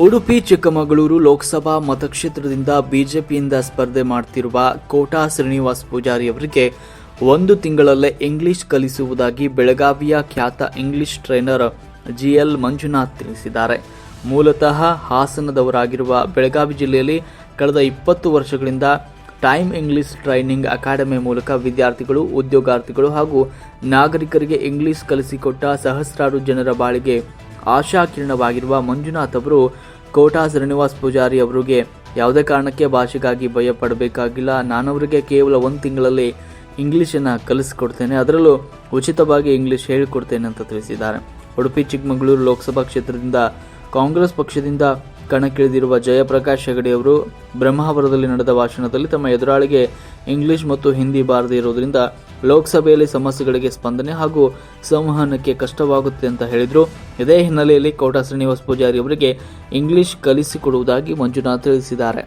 ಉಡುಪಿ, ಚಿಕ್ಕಮಗಳೂರು ಲೋಕಸಭಾ ಮತಕ್ಷೇತ್ರದಿಂದ ಬಿಜೆಪಿಯಿಂದ ಸ್ಪರ್ಧೆ ಮಾಡ್ತಿರುವ ಕೋಟಾ ಶ್ರೀನಿವಾಸ್ ಪೂಜಾರಿ ಅವರಿಗೆ ಒಂದು ತಿಂಗಳಲ್ಲೇ ಇಂಗ್ಲಿಷ್ ಕಲಿಸುವುದಾಗಿ ಬೆಳಗಾವಿಯ ಖ್ಯಾತ ಇಂಗ್ಲಿಷ್ ಟ್ರೈನರ್ ಜಿಎಲ್ ಮಂಜುನಾಥ್ ತಿಳಿಸಿದ್ದಾರೆ. ಮೂಲತಃ ಹಾಸನದವರಾಗಿರುವ ಬೆಳಗಾವಿ ಜಿಲ್ಲೆಯಲ್ಲಿ ಕಳೆದ ಇಪ್ಪತ್ತು ವರ್ಷಗಳಿಂದ ಟೈಮ್ ಇಂಗ್ಲಿಷ್ ಟ್ರೈನಿಂಗ್ ಅಕಾಡೆಮಿ ಮೂಲಕ ವಿದ್ಯಾರ್ಥಿಗಳು, ಉದ್ಯೋಗಾರ್ಥಿಗಳು ಹಾಗೂ ನಾಗರಿಕರಿಗೆ ಇಂಗ್ಲಿಷ್ ಕಲಿಸಿಕೊಟ್ಟ ಸಹಸ್ರಾರು ಜನರ ಬಾಳಿಗೆ ಆಶಾಕಿರಣವಾಗಿರುವ ಮಂಜುನಾಥ್ ಅವರು ಕೋಟಾ ಶ್ರೀನಿವಾಸ್ ಪೂಜಾರಿ ಅವರಿಗೆ ಯಾವುದೇ ಕಾರಣಕ್ಕೆ ಭಾಷೆಗಾಗಿ ಭಯ ಪಡಬೇಕಾಗಿಲ್ಲ ನಾನವರಿಗೆ ಕೇವಲ ಒಂದು ತಿಂಗಳಲ್ಲಿ ಇಂಗ್ಲೀಷನ್ನು ಕಲಿಸಿಕೊಡ್ತೇನೆ. ಅದರಲ್ಲೂ ಉಚಿತವಾಗಿ ಇಂಗ್ಲಿಷ್ ಹೇಳಿಕೊಡ್ತೇನೆ ಅಂತ ತಿಳಿಸಿದ್ದಾರೆ. ಉಡುಪಿ, ಚಿಕ್ಕಮಗಳೂರು ಲೋಕಸಭಾ ಕ್ಷೇತ್ರದಿಂದ ಕಾಂಗ್ರೆಸ್ ಪಕ್ಷದಿಂದ ಕಣಕ್ಕಿಳಿದಿರುವ ಜಯಪ್ರಕಾಶ್ ಹೆಗಡೆ ಅವರು ಬ್ರಹ್ಮಾವರದಲ್ಲಿ ನಡೆದ ಭಾಷಣದಲ್ಲಿ ತಮ್ಮ ಎದುರಾಳಿಗೆ ಇಂಗ್ಲಿಷ್ ಮತ್ತು ಹಿಂದಿ ಬಾರದೇ ಇರುವುದರಿಂದ ಲೋಕಸಭೆಯಲ್ಲಿ ಸಮಸ್ಯೆಗಳಿಗೆ ಸ್ಪಂದನೆ ಹಾಗೂ ಸಂವಹನಕ್ಕೆ ಕಷ್ಟವಾಗುತ್ತೆ ಅಂತ ಹೇಳಿದರು. ಇದೇ ಹಿನ್ನೆಲೆಯಲ್ಲಿ ಕೋಟಾ ಶ್ರೀನಿವಾಸ್ ಪೂಜಾರಿ ಅವರಿಗೆ ಇಂಗ್ಲಿಷ್ ಕಲಿಸಿಕೊಡುವುದಾಗಿ ಮಂಜುನಾಥ್ ತಿಳಿಸಿದ್ದಾರೆ.